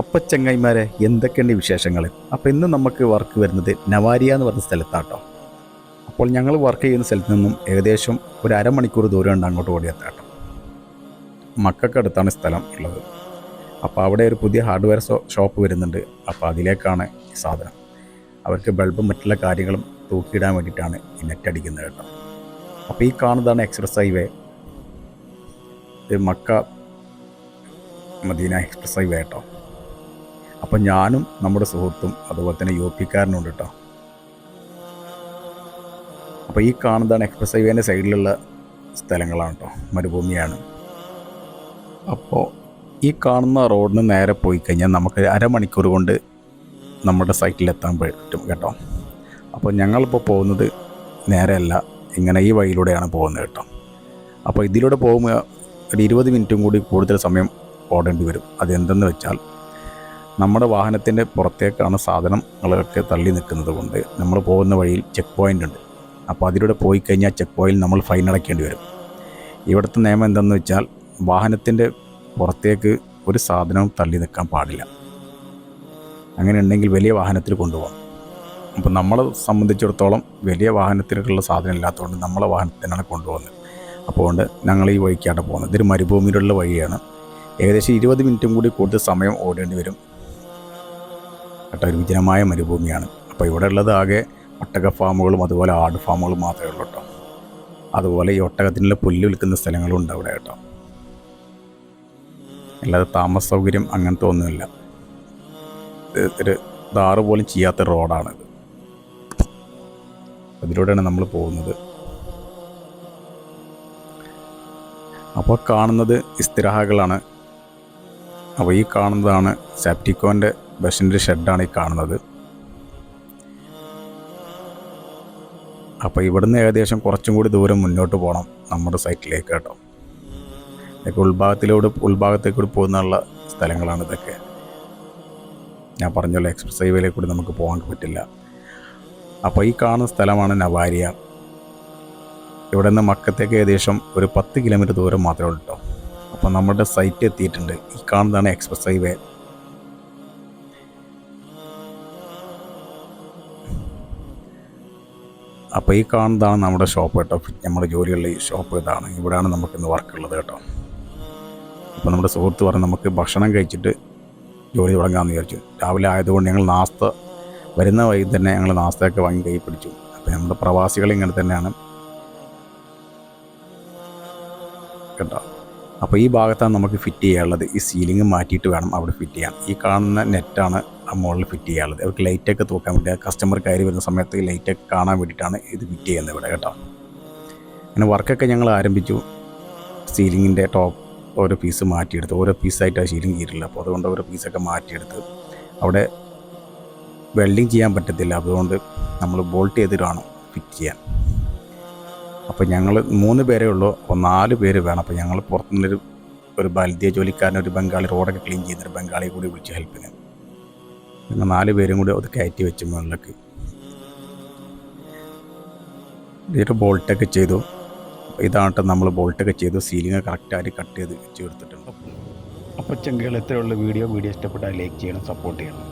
അപ്പൊ ചങ്ങായിമാരെ എന്തൊക്കെയുണ്ട് വിശേഷങ്ങൾ അപ്പോൾ ഇന്ന് നമുക്ക് വർക്ക് വരുന്നത് നവാരിയ എന്ന് പറഞ്ഞ സ്ഥലത്താട്ടോ. അപ്പോൾ ഞങ്ങൾ വർക്ക് ചെയ്യുന്ന സ്ഥലത്ത് നിന്നും ഏകദേശം ഒരു അരമണിക്കൂർ ദൂരം ഉണ്ട് അങ്ങോട്ട് മക്കൾക്ക് മക്കൾക്കടുത്താണ് സ്ഥലം ഉള്ളത്. അപ്പോൾ അവിടെ ഒരു പുതിയ ഹാർഡ്വെയർ ഷോപ്പ് വരുന്നുണ്ട്. അപ്പോൾ അതിലേക്കാണ് സാധനം. അവർക്ക് ബൾബും മറ്റുള്ള കാര്യങ്ങളും തൂക്കിയിടാൻ വേണ്ടിയിട്ടാണ് ഈ നെറ്റ് അടിക്കുന്നത് കേട്ടോ. അപ്പോൾ ഈ കാണുന്നതാണ് express highway. Mecca Medina express highway കേട്ടോ. അപ്പം ഞാനും നമ്മുടെ സുഹൃത്തും അതുപോലെ തന്നെ യു പിക്കാരനും ഉണ്ട് കേട്ടോ അപ്പോൾ ഈ കാണുന്നതാണ് എക്സ്പ്രസ് ഹൈവേന്റെ സൈഡിലുള്ള സ്ഥലങ്ങളാണ് കേട്ടോ മരുഭൂമിയാണ്. അപ്പോൾ ഈ കാണുന്ന റോഡിന് നേരെ പോയി കഴിഞ്ഞാൽ നമുക്ക് അരമണിക്കൂർ കൊണ്ട് നമ്മുടെ സൈറ്റിലെത്താൻ പറ്റും കേട്ടോ. അപ്പോൾ ഞങ്ങളിപ്പോൾ പോകുന്നത് നേരെയല്ല ഇങ്ങനെ ഈ വഴിയിലൂടെയാണ് പോകുന്നത് കേട്ടോ. അപ്പോൾ ഇതിലൂടെ പോകുമ്പോൾ ഒരു ഇരുപത് മിനിറ്റും കൂടി കൂടുതൽ സമയം ഓടേണ്ടി വരും. അതെന്തെന്ന് വെച്ചാൽ നമ്മുടെ വാഹനത്തിന്റെ പുറത്തേക്കാണ് സാധനങ്ങളൊക്കെ തള്ളി നിൽക്കുന്നത് കൊണ്ട് നമ്മൾ പോകുന്ന വഴിയിൽ ചെക്ക് പോയിന്റ് ഉണ്ട്. അപ്പോൾ അതിലൂടെ പോയി കഴിഞ്ഞാൽ ചെക്ക് പോയിന്റിൽ നമ്മൾ ഫൈൻ അടയ്ക്കേണ്ടി വരും. ഇവിടുത്തെ നിയമം എന്തെന്ന് വെച്ചാൽ വാഹനത്തിന്റെ പുറത്തേക്ക് ഒരു സാധനവും തള്ളി നിൽക്കാൻ പാടില്ല. അങ്ങനെ ഉണ്ടെങ്കിൽ വലിയ വാഹനത്തിൽ കൊണ്ടുപോകാം. അപ്പോൾ നമ്മളെ സംബന്ധിച്ചിടത്തോളം വലിയ വാഹനത്തിലേക്കുള്ള സാധനം ഇല്ലാത്തതുകൊണ്ട് നമ്മളെ വാഹനത്തിനാണ് കൊണ്ടുപോകുന്നത്. അപ്പോൾ കൊണ്ട് ഞങ്ങൾ ഈ വഴിക്കാണ് പോകുന്നത്. ഇതൊരു മരുഭൂമിയിലുള്ള വഴിയാണ്. ഏകദേശം ഇരുപത് മിനിറ്റും കൂടി കൂടുതൽ സമയം ഓടേണ്ടി വരും. കേട്ടോ വിജനമായ മരുഭൂമിയാണ്. അപ്പോൾ ഇവിടെ ഉള്ളത് ആകെ ഒട്ടക ഫാമുകളും അതുപോലെ ആട് ഫാമുകളും മാത്രമേ ഉള്ളൂ കേട്ടോ. അതുപോലെ ഈ ഒട്ടകത്തിനുള്ള പുല്ല് വിൽക്കുന്ന സ്ഥലങ്ങളും ഉണ്ട് അവിടെ കേട്ടോ. അല്ലാതെ താമസ സൗകര്യം അങ്ങനത്തെ ഒന്നുമില്ല. ഒരു ദാറ് പോലും ചെയ്യാത്ത റോഡാണിത്. അതിലൂടെയാണ് നമ്മൾ പോകുന്നത്. അപ്പോൾ കാണുന്നത് ഇസ്തിരാഹകളാണ് അപ്പോൾ ഈ കാണുന്നതാണ് സാപ്റ്റിക്കോന്റെ ബസ്സിന്റെ ഷെഡാണ് ഈ കാണുന്നത്. അപ്പോൾ ഇവിടുന്ന് ഏകദേശം കുറച്ചും കൂടി ദൂരം മുന്നോട്ട് പോകണം നമ്മുടെ സൈറ്റിലേക്ക് കേട്ടോ. ഇതൊക്കെ ഉൾഭാഗത്തിലൂടെ ഉൾഭാഗത്തേക്കൂടി പോകുന്നുള്ള സ്ഥലങ്ങളാണ് ഇതൊക്കെ. ഞാൻ പറഞ്ഞല്ലോ എക്സ്പ്രസ് ഹൈവേയിലേക്ക് കൂടി നമുക്ക് പോകാൻ പറ്റില്ല. അപ്പോൾ ഈ കാണുന്ന സ്ഥലമാണ് നവാരിയ. ഇവിടെ നിന്ന് മക്കത്തേക്ക് ഏകദേശം ഒരു പത്ത് കിലോമീറ്റർ ദൂരം മാത്രമേ ഉള്ളൂ കേട്ടോ. അപ്പോൾ നമ്മുടെ സൈറ്റ് എത്തിയിട്ടുണ്ട്. ഈ കാണുന്നതാണ് എക്സ്പ്രസ് ഹൈവേ. അപ്പോൾ ഈ കാണുന്നതാണ് നമ്മുടെ ഷോപ്പ് കേട്ടോ. നമ്മുടെ ജോലിയുള്ള ഈ ഷോപ്പ് ഇതാണ്. ഇവിടെയാണ് നമുക്കിന്ന് വർക്ക് ഉള്ളത് കേട്ടോ. അപ്പോൾ നമ്മുടെ സുഹൃത്ത് പറഞ്ഞ് നമുക്ക് ഭക്ഷണം കഴിച്ചിട്ട് ജോലി തുടങ്ങാമെന്ന് വിചാരിച്ചു. രാവിലെ ആയതുകൊണ്ട് ഞങ്ങൾ നാസ്ത വരുന്ന വഴി തന്നെ ഞങ്ങൾ നാസ്തയൊക്കെ വാങ്ങി കൈ പിടിച്ചു. അപ്പോൾ നമ്മുടെ പ്രവാസികൾ ഇങ്ങനെ തന്നെയാണ്. കേട്ടോ. അപ്പോൾ ഈ ഭാഗത്താണ് നമുക്ക് ഫിറ്റ് ചെയ്യാനുള്ളത്. ഈ സീലിംഗ് മാറ്റിയിട്ട് വേണം അവിടെ ഫിറ്റ് ചെയ്യാൻ. ഈ കാണുന്ന നെറ്റാണ് മുകളിൽ ഫിറ്റ് ചെയ്യാനുള്ളത്. അവർക്ക് ലൈറ്റൊക്കെ തൂക്കാൻ വേണ്ടി കസ്റ്റമർ കയറി വരുന്ന സമയത്ത് ലൈറ്റൊക്കെ കാണാൻ വേണ്ടിയിട്ടാണ് ഇത് ഫിറ്റ് ചെയ്യുന്നത് ഇവിടെ കേട്ടോ. അങ്ങനെ വർക്കൊക്കെ ഞങ്ങൾ ആരംഭിച്ചു. സീലിങ്ങിന്റെ ടോപ്പ് ഓരോ പീസ് മാറ്റിയെടുത്ത്. ഓരോ പീസായിട്ട് ആ സീലിംഗ് കീറില്ല. അപ്പോൾ അതുകൊണ്ട് ഓരോ പീസൊക്കെ മാറ്റിയെടുത്ത് അവിടെ വെൽഡിങ് ചെയ്യാൻ പറ്റത്തില്ല. അതുകൊണ്ട് നമ്മൾ ബോൾട്ട് ചെയ്തിട്ടാണ് ഫിറ്റ് ചെയ്യാൻ. അപ്പോൾ ഞങ്ങൾ മൂന്ന് പേരേ ഉള്ളൂ. അപ്പോൾ നാല് പേര് വേണം. അപ്പോൾ ഞങ്ങൾ പുറത്തുനിന്നൊരു ഒരു ബൽദിയ ജോലിക്കാരൻ ഒരു ബംഗാളി റോഡൊക്കെ ക്ലീൻ ചെയ്യുന്നൊരു ബംഗാളി കൂടി വിളിച്ച് ഹെൽപ്പിന് ഞങ്ങൾ നാല് പേരും കൂടി അത് കയറ്റി വെച്ച് മുകളിലേക്ക്. ഇതൊരു ബോൾട്ടൊക്കെ ചെയ്തു. ഇതായിട്ട് നമ്മൾ ബോൾട്ടൊക്കെ ചെയ്തു. സീലിംഗ് കറക്റ്റായിട്ട് കട്ട് ചെയ്ത് വെച്ച് കൊടുത്തിട്ടുണ്ട്. അപ്പോൾ ചെങ്കുകൾ എത്രയുള്ള വീഡിയോ. വീഡിയോ ഇഷ്ടപ്പെട്ടാൽ ലൈക്ക് ചെയ്യണം സപ്പോർട്ട് ചെയ്യണം.